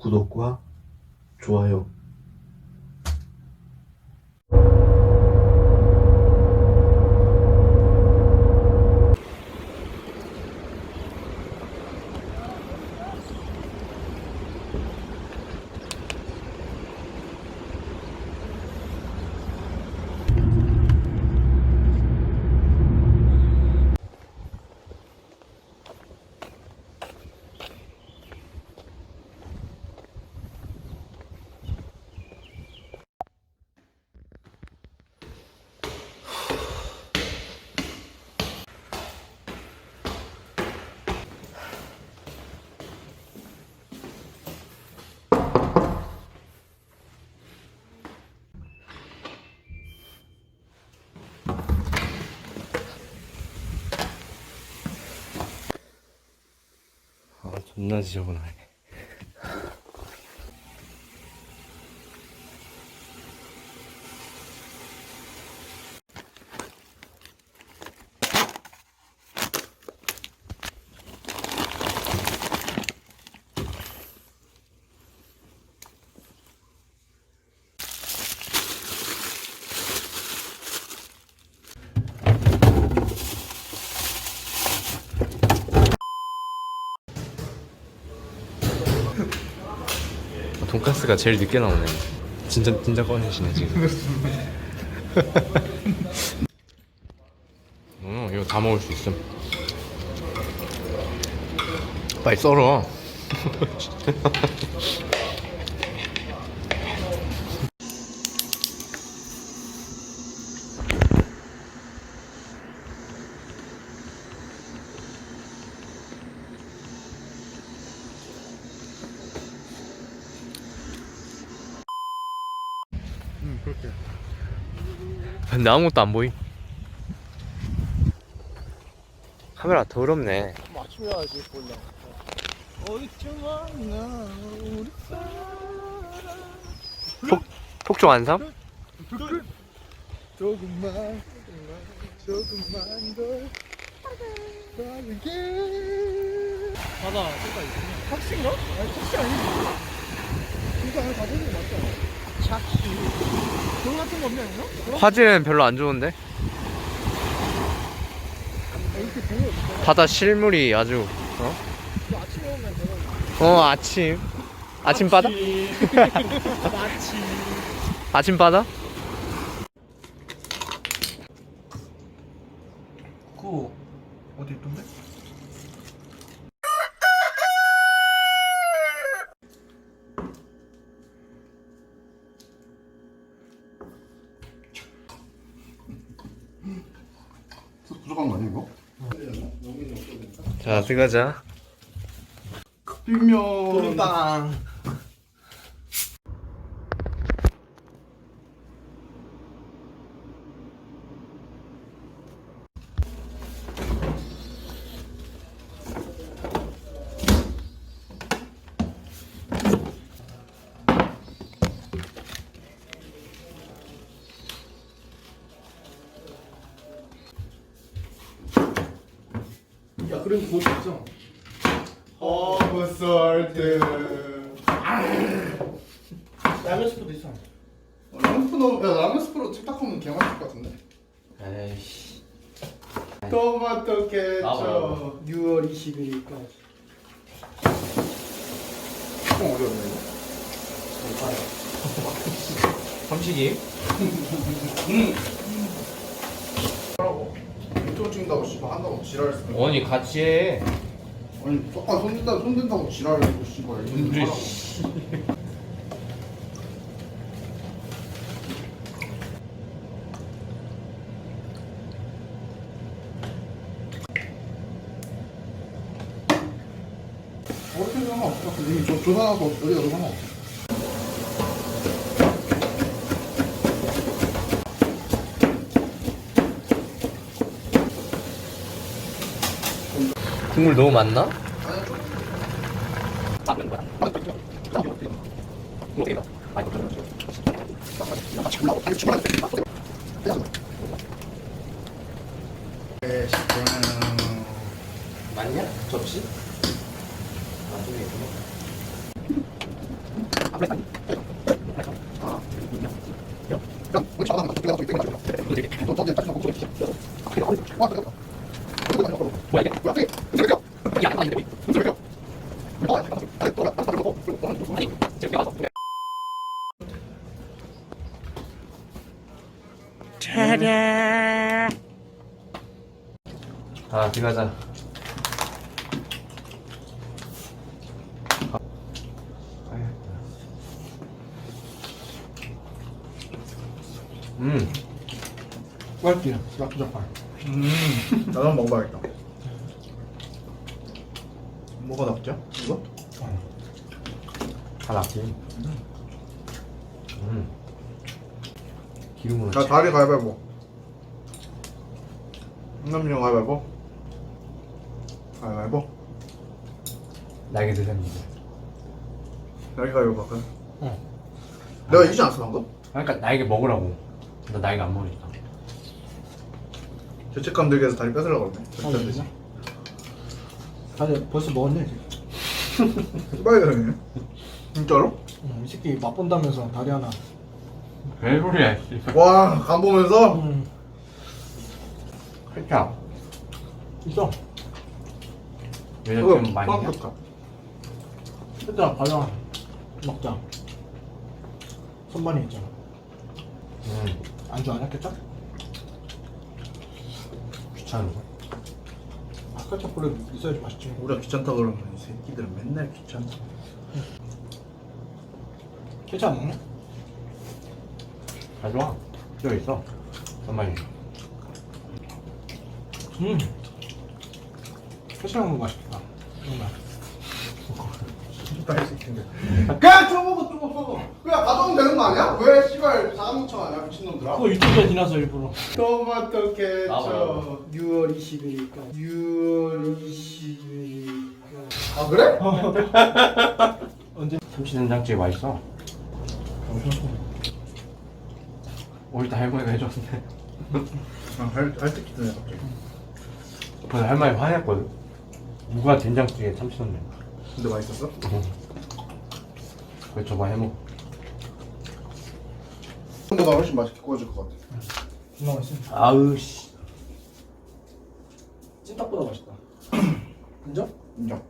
구독과 좋아요 아 존나 지저분하 돈가스가 제일 늦게 나오네. 진짜 진짜 꺼내시네 지금. 음 이거 다 먹을 수 있음. 빨리 썰어 근데 아무것도 안 보임. 카메라 더럽네. 맞춰야지 몰라. 어디쯤 왔나 우리 폭, 폭주 안삼? 조금만 조금만 조금만 더 빠르게. 바다 색깔 있네. 택시인가? 아니 택시 아니지. 이거 안에 가보는 거 않아? 같은 거 없냐 이거? 화질은 별로 안 좋은데 이렇게 바다 실물이 아주 아침에 오면 어 아침 아침 바다? 아침 바다? 그거 어디 있던데? 부족한 거 아니야 이거? 자 들어가자. 빅면 빵 그럼 그거 있죠? 허브 솔트. 라면 스프도 있어. 라면 스프 넣으면 야 라면 스프로 찜닭하면 개 맛있을 것 같은데? 에이씨. 토마토. 케첩. 6월 21일까지. 좀 어려웠네 이거. 삼식이? 하라고 유튜브 찍는다고 씨발 한다고 지랄 했어 원이 같이 해. 아니 아까 손 댄다 손 댄다고 지랄했고 씨발 우리 하라고. 어떻게 상관없어. 이미 조- 조사하고 어디가 도 상관없어 국물 너무 많나? 좀 맞냐? 접시? 아 저기 있구나 아 들어가자 음 맛있지? 야쿠자파. 음, 나도 한번 먹어봐야겠다. 뭐가 낫죠? 이거? 다 낫지 음 기름으로 자, 다리 가위바위보. 흥남이랑 가위바위보. 가위바위보. 날개 드세입니다 다리 가위바위보 할까요? 어. 내가 이기지 않았어, 방금? 그러니까 날개 먹으라고 나 날개 안 먹으니까 죄책감 들게 해서 다리 뺏으려고 그러네. 아, 절대 안 되지. 다들 벌써 먹었네, 지금. 빨리 가네. 진짜로? 응, 이 새끼 맛본다면서 다리 하나. 별소리야 와, 간 보면서? 응, 살짝 있어. 요즘 좀 많이 빵 해? 좋다. 일단 과자 먹자. 선반이 있잖아. 음 안주 안 했겠죠? 귀찮은 거 아까 초콜릿 있어야지 맛있지. 우리가 귀찮다 그러면 이 새끼들은 맨날 귀찮다. 케찹 안 먹냐? 가져와 여기 있어 엄마이 음. 케찹 먹으면 맛있겠다. 정말. 진짜 이 새끼들. 그냥 좀 먹어, 좀 먹어. 그냥 가져오면 되는 거 아니야? 왜 씨발 자가뭉청하냐, 미친놈들아? 그거 유튜브에 지나서 일부러. 토마토 나와요. 케첩. 6월 20일까. 6월 20일. 아, 그래? 언제? 참치 된장찌개 맛있어 오늘 때 할머니가 해줬는데 아, 할, 할 새끼 드네, 갑자기. 그래서 할머니 화냈거든 누가 된장찌개 참치 넣냐 근데 맛있었어? 그래 저거 해먹 근데가 훨씬 맛있게 구워질 것 같아. 존나 맛있어. 아우 씨 찜닭보다 맛있다. 인정? 인정.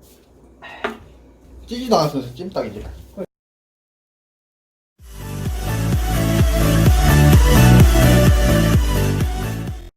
찌지도 않았어, 찜닭이지.